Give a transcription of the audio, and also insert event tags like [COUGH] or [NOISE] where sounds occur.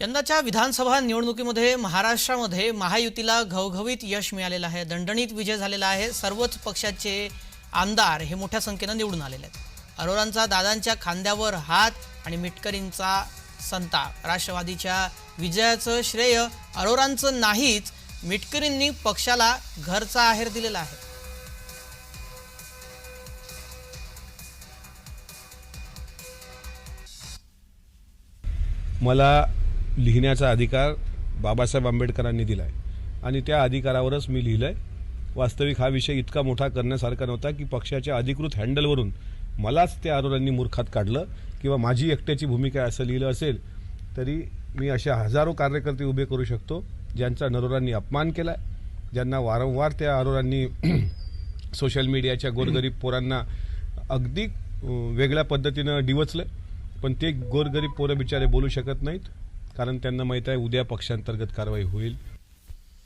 यंदाच्या विधानसभा निवडणुकीमध्ये महाराष्ट्रामध्ये महायुतीला घवघवीत यश मिळालेलं आहे. दणदणीत विजय झालेला आहे. सर्वच पक्षाचे आमदार हे मोठ्या संख्येनं निवडून आलेले आहेत. अरोरांचा दादांच्या खांद्यावर हात आणि मिटकरींचा संता राष्ट्रवादीच्या विजयाचं श्रेय अरोरांचं नाहीच मिटकरींनी पक्षाला घरचा आहेर दिलेला आहे. मला लिहिण्याचा अधिकार बाबासाहेब आंबेडकरांनी दिला आहे आणि त्या अधिकारावरच मी लिहिलं आहे वास्तविक हा विषय इतका मोठा करण्यासारखा नव्हता की पक्षाच्या अधिकृत हँडलवरून मलाच त्या आरोरांनी मूर्खात काढलं किंवा माझी एकट्याची भूमिका असं लिहिलं असेल तरी मी अशा हजारो कार्यकर्ते उभे करू शकतो ज्यांचा नरोरांनी अपमान केला आहे ज्यांना वारंवार त्या आरोरांनी [CLEARS THROAT] सोशल मीडियाच्या गोरगरीब पोरांना अगदी वेगळ्या पद्धतीनं डिवचलं पण ते गोरगरीब पोरं बिचारे बोलू शकत नाहीत. कारण त्यांना माहीत आहे उद्या पक्षांतर्गत कारवाई होईल.